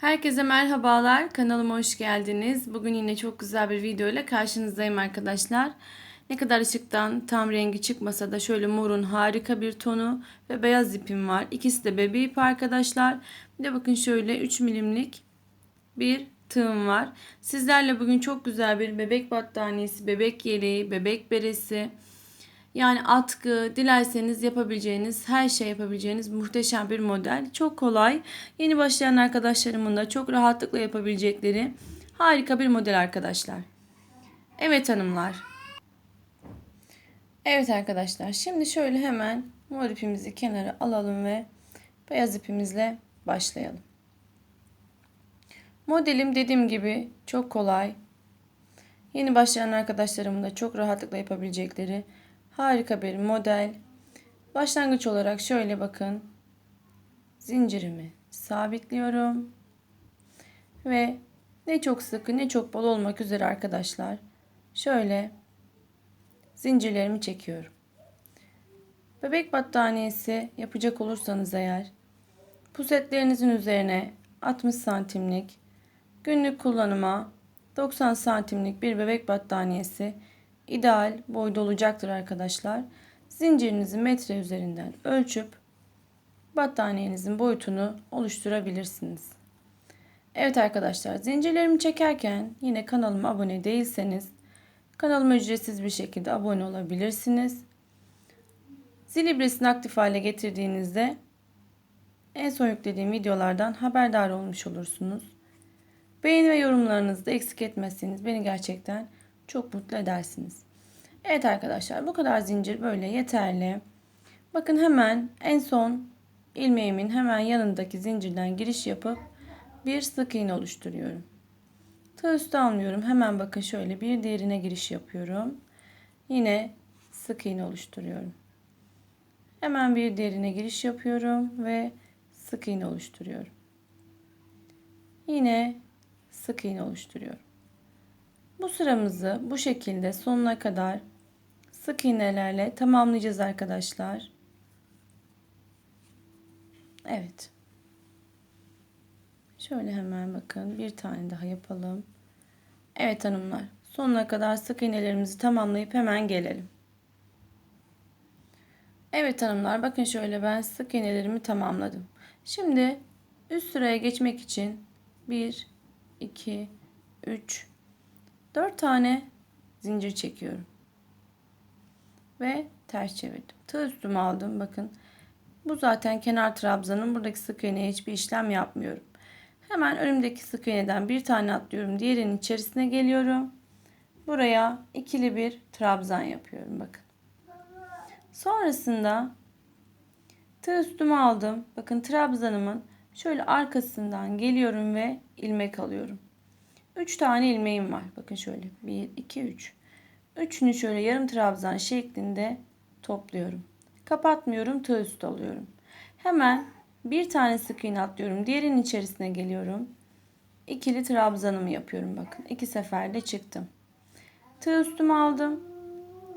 Herkese merhabalar. Kanalıma hoş geldiniz. Bugün yine çok güzel bir video ile karşınızdayım arkadaşlar. Ne kadar ışıktan tam rengi çıkmasa da şöyle morun harika bir tonu ve beyaz ipim var. İkisi de bebe ip arkadaşlar. Bir de bakın şöyle 3 milimlik bir tığım var. Sizlerle bugün çok güzel bir bebek battaniyesi, bebek yeleği, bebek beresi, yani atkı, dilerseniz yapabileceğiniz, her şey yapabileceğiniz muhteşem bir model. Çok kolay. Yeni başlayan arkadaşlarımın da çok rahatlıkla yapabilecekleri harika bir model arkadaşlar. Evet hanımlar. Evet arkadaşlar. Şimdi şöyle hemen mor ipimizi kenara alalım ve beyaz ipimizle başlayalım. Modelim dediğim gibi çok kolay. Yeni başlayan arkadaşlarımın da çok rahatlıkla yapabilecekleri Harika bir model. Başlangıç olarak şöyle bakın. Zincirimi sabitliyorum. Ve ne çok sıkı ne çok bol olmak üzere arkadaşlar. Şöyle zincirlerimi çekiyorum. Bebek battaniyesi yapacak olursanız eğer pusetlerinizin üzerine 60 santimlik günlük kullanıma 90 santimlik bir bebek battaniyesi ideal boyda olacaktır arkadaşlar. Zincirinizi metre üzerinden ölçüp battaniyenizin boyutunu oluşturabilirsiniz. Evet arkadaşlar zincirlerimi çekerken yine kanalıma abone değilseniz kanalıma ücretsiz bir şekilde abone olabilirsiniz. Zil ibresini aktif hale getirdiğinizde en son yüklediğim videolardan haberdar olmuş olursunuz. Beğeni ve yorumlarınızı da eksik etmezseniz beni gerçekten çok mutlu edersiniz. Evet arkadaşlar bu kadar zincir böyle yeterli. Bakın hemen en son ilmeğimin hemen yanındaki zincirden giriş yapıp bir sık iğne oluşturuyorum. Tığ üstü almıyorum. Hemen bakın şöyle bir diğerine giriş yapıyorum. Yine sık iğne oluşturuyorum. Hemen bir diğerine giriş yapıyorum ve sık iğne oluşturuyorum. Yine sık iğne oluşturuyorum. Bu sıramızı bu şekilde sonuna kadar sık iğnelerle tamamlayacağız arkadaşlar. Evet. Şöyle hemen bakın bir tane daha yapalım. Evet hanımlar sonuna kadar sık iğnelerimizi tamamlayıp hemen gelelim. Evet hanımlar bakın şöyle ben sık iğnelerimi tamamladım. Şimdi üst sıraya geçmek için 1 2 3 4 tane zincir çekiyorum. Ve ters çevirdim. Tığ üstüme aldım. Bakın. Bu zaten kenar trabzanın. Buradaki sık iğneye hiçbir işlem yapmıyorum. Hemen önümdeki sık iğneden bir tane atlıyorum. Diğerinin içerisine geliyorum. Buraya ikili bir trabzan yapıyorum. Bakın. Sonrasında tığ üstüme aldım. Bakın trabzanımın şöyle arkasından geliyorum ve ilmek alıyorum. 3 tane ilmeğim var. Bakın şöyle 1 2 3. Üçünü şöyle yarım trabzan şeklinde topluyorum. Kapatmıyorum. Tığ üstü alıyorum. Hemen bir tane sık iğne atlıyorum. Diğerinin içerisine geliyorum. İkili trabzanımı yapıyorum. Bakın iki seferde çıktım. Tığ üstümü aldım.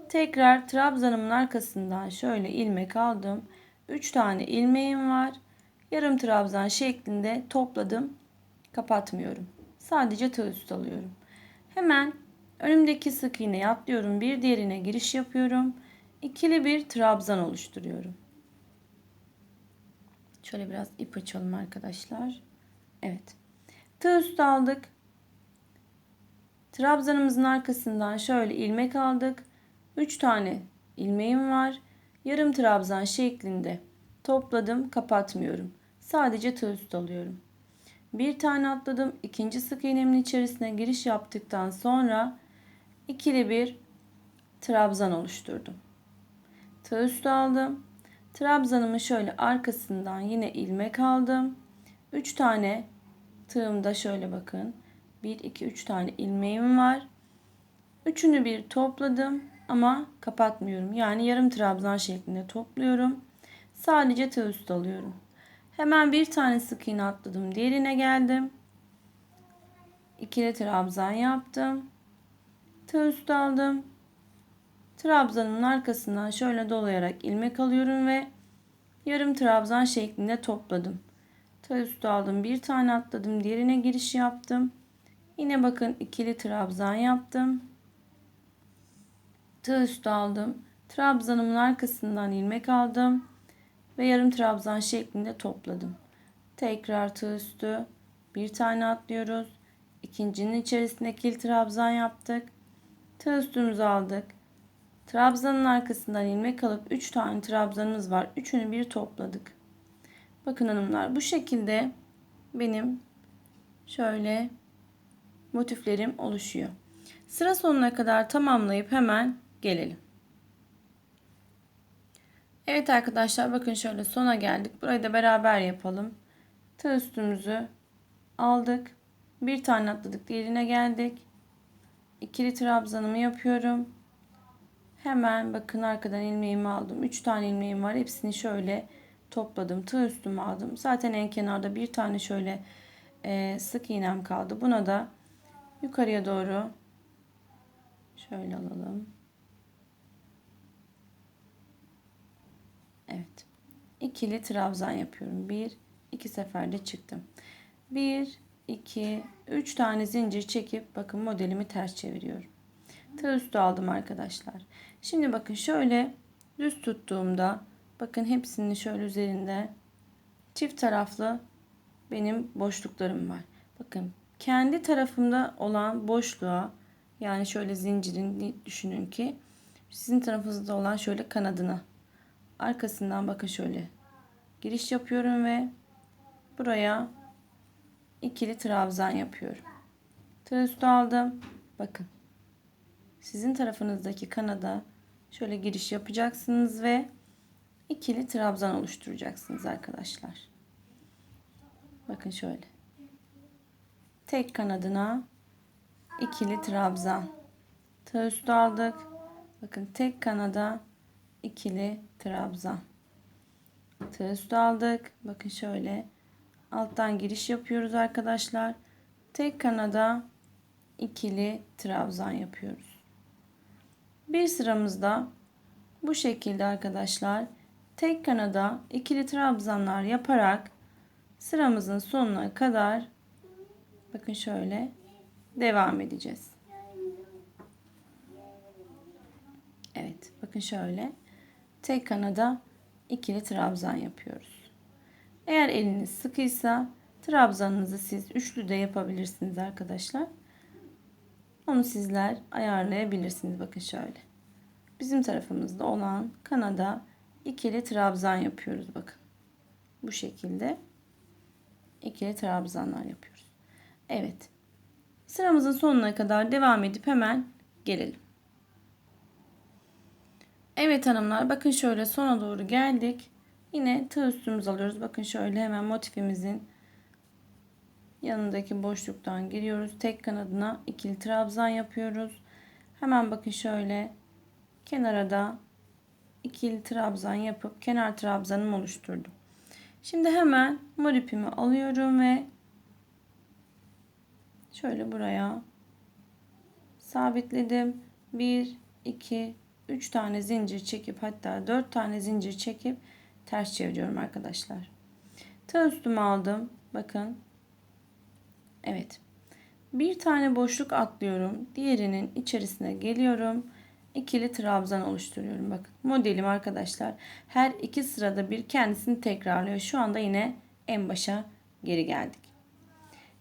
Tekrar trabzanımın arkasından şöyle ilmek aldım. 3 tane ilmeğim var. Yarım trabzan şeklinde topladım. Kapatmıyorum. Sadece tığ üstü alıyorum. Hemen önümdeki sık iğneyi atlıyorum. Bir diğerine giriş yapıyorum. İkili bir trabzan oluşturuyorum. Şöyle biraz ip açalım arkadaşlar. Evet. Tığ üstü aldık. Trabzanımızın arkasından şöyle ilmek aldık. 3 tane ilmeğim var. Yarım trabzan şeklinde topladım, kapatmıyorum. Sadece tığ üstü alıyorum. Bir tane atladım. İkinci sık iğnemin içerisine giriş yaptıktan sonra ikili bir trabzan oluşturdum. Tığ üstü aldım. Trabzanımı şöyle arkasından yine ilmek aldım. 3 tane tığımda şöyle bakın. 1 2 3 tane ilmeğim var. Üçünü bir topladım ama kapatmıyorum. Yani yarım trabzan şeklinde topluyorum. Sadece tığ üstü alıyorum. Hemen bir tane sık iğne atladım. Diğerine geldim. İkili trabzan yaptım. Tığ üstü aldım. Trabzanın arkasından şöyle dolayarak ilmek alıyorum ve yarım trabzan şeklinde topladım. Tığ üstü aldım. Bir tane atladım. Diğerine giriş yaptım. Yine bakın ikili trabzan yaptım. Tığ üstü aldım. Trabzanımın arkasından ilmek aldım. Ve yarım trabzan şeklinde topladım. Tekrar tığ üstü. Bir tane atlıyoruz. İkincinin içerisine ikili trabzan yaptık. Tığ üstümüzü aldık. Trabzanın arkasından ilmek alıp 3 tane trabzanımız var. Üçünü bir topladık. Bakın hanımlar bu şekilde benim şöyle motiflerim oluşuyor. Sıra sonuna kadar tamamlayıp hemen gelelim. Evet arkadaşlar bakın şöyle sona geldik. Burayı da beraber yapalım. Tığ üstümüzü aldık. Bir tane atladık. Diğerine geldik. İkili trabzanımı yapıyorum. Hemen bakın arkadan ilmeğimi aldım. 3 tane ilmeğim var. Hepsini şöyle topladım. Tığ üstüme aldım. Zaten en kenarda bir tane şöyle e, sık iğnem kaldı. Buna da yukarıya doğru şöyle alalım. Evet. İkili trabzan yapıyorum. Bir, iki seferde çıktım. Bir, iki, üç tane zincir çekip bakın modelimi ters çeviriyorum. Tığ üstü aldım arkadaşlar. Şimdi bakın şöyle düz tuttuğumda bakın hepsinin şöyle üzerinde çift taraflı benim boşluklarım var. Bakın kendi tarafımda olan boşluğa yani şöyle zincirin düşünün ki sizin tarafınızda olan şöyle kanadına arkasından bakın şöyle giriş yapıyorum ve buraya ikili trabzan yapıyorum. Tığ üstü aldım. Bakın. Sizin tarafınızdaki kanada şöyle giriş yapacaksınız ve ikili trabzan oluşturacaksınız arkadaşlar. Bakın şöyle. Tek kanadına ikili trabzan. Tığ üstü aldık. Bakın tek kanada ikili trabzan. Üstü aldık. Bakın şöyle alttan giriş yapıyoruz arkadaşlar. Tek kanada ikili trabzan yapıyoruz. Bir sıramızda bu şekilde arkadaşlar tek kanada ikili trabzanlar yaparak sıramızın sonuna kadar bakın şöyle devam edeceğiz. Evet bakın şöyle tek kanada ikili trabzan yapıyoruz. Eğer eliniz sıkıysa trabzanınızı siz üçlü de yapabilirsiniz arkadaşlar. Onu sizler ayarlayabilirsiniz. Bakın şöyle. Bizim tarafımızda olan kanada ikili trabzan yapıyoruz. Bakın. Bu şekilde ikili trabzanlar yapıyoruz. Evet. Sıramızın sonuna kadar devam edip hemen gelelim. Evet hanımlar bakın şöyle sona doğru geldik. Yine tığ üstümüz alıyoruz. Bakın şöyle hemen motifimizin yanındaki boşluktan giriyoruz. Tek kanadına ikili trabzan yapıyoruz. Hemen bakın şöyle kenara da ikili trabzan yapıp kenar trabzanımı oluşturdum. Şimdi hemen mor ipimi alıyorum ve şöyle buraya sabitledim. 1 2 3 tane zincir çekip hatta 4 tane zincir çekip ters çeviriyorum arkadaşlar. Tığ üstüme aldım. Bakın Evet. Bir tane boşluk atlıyorum. Diğerinin içerisine geliyorum. İkili trabzan oluşturuyorum. Bakın modelim arkadaşlar. Her iki sırada bir kendisini tekrarlıyor. Şu anda yine en başa geri geldik.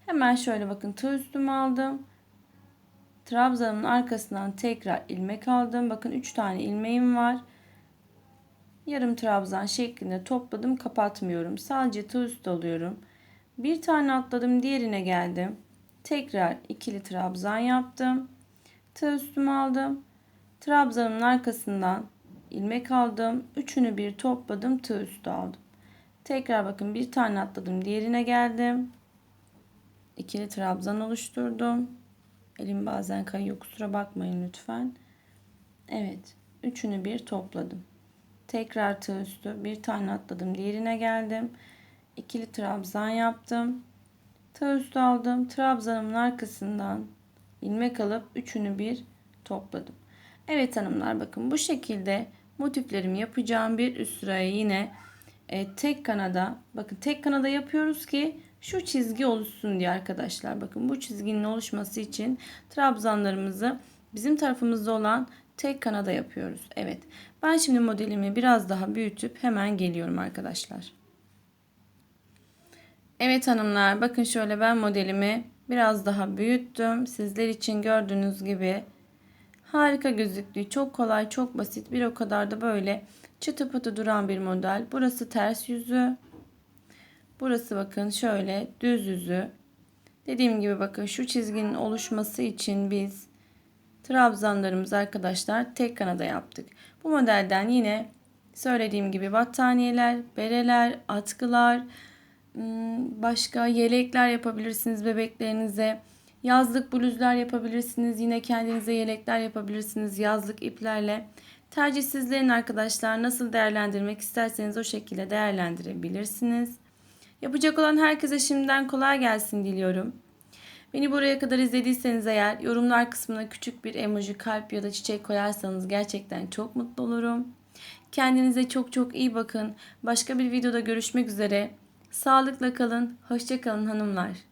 Hemen şöyle bakın tığ üstüme aldım. Trabzanın arkasından tekrar ilmek aldım. Bakın 3 tane ilmeğim var. Yarım trabzan şeklinde topladım. Kapatmıyorum. Sadece tığ üstü alıyorum. Bir tane atladım diğerine geldim. Tekrar ikili trabzan yaptım. Tığ üstüme aldım. Trabzanın arkasından ilmek aldım. Üçünü bir topladım. Tığ üstü aldım. Tekrar bakın bir tane atladım. Diğerine geldim. İkili trabzan oluşturdum. Elim bazen kayıyor. Kusura bakmayın lütfen. Evet. Üçünü bir topladım. Tekrar tığ üstü. Bir tane atladım. Diğerine geldim ikili trabzan yaptım. Tığ üstü aldım. Trabzanımın arkasından ilmek alıp üçünü bir topladım. Evet hanımlar bakın bu şekilde motiflerimi yapacağım bir üst sıraya yine e, tek kanada bakın tek kanada yapıyoruz ki şu çizgi oluşsun diye arkadaşlar. Bakın bu çizginin oluşması için trabzanlarımızı bizim tarafımızda olan tek kanada yapıyoruz. Evet. Ben şimdi modelimi biraz daha büyütüp hemen geliyorum arkadaşlar. Evet hanımlar bakın şöyle ben modelimi biraz daha büyüttüm. Sizler için gördüğünüz gibi harika gözüktü. Çok kolay, çok basit. Bir o kadar da böyle çıtı pıtı duran bir model. Burası ters yüzü. Burası bakın şöyle düz yüzü. Dediğim gibi bakın şu çizginin oluşması için biz trabzanlarımızı arkadaşlar tek kanada yaptık. Bu modelden yine söylediğim gibi battaniyeler, bereler, atkılar, Hmm, başka yelekler yapabilirsiniz bebeklerinize. Yazlık bluzlar yapabilirsiniz. Yine kendinize yelekler yapabilirsiniz yazlık iplerle. Tercih sizlerin arkadaşlar nasıl değerlendirmek isterseniz o şekilde değerlendirebilirsiniz. Yapacak olan herkese şimdiden kolay gelsin diliyorum. Beni buraya kadar izlediyseniz eğer yorumlar kısmına küçük bir emoji, kalp ya da çiçek koyarsanız gerçekten çok mutlu olurum. Kendinize çok çok iyi bakın. Başka bir videoda görüşmek üzere. Sağlıkla kalın. Hoşça kalın hanımlar.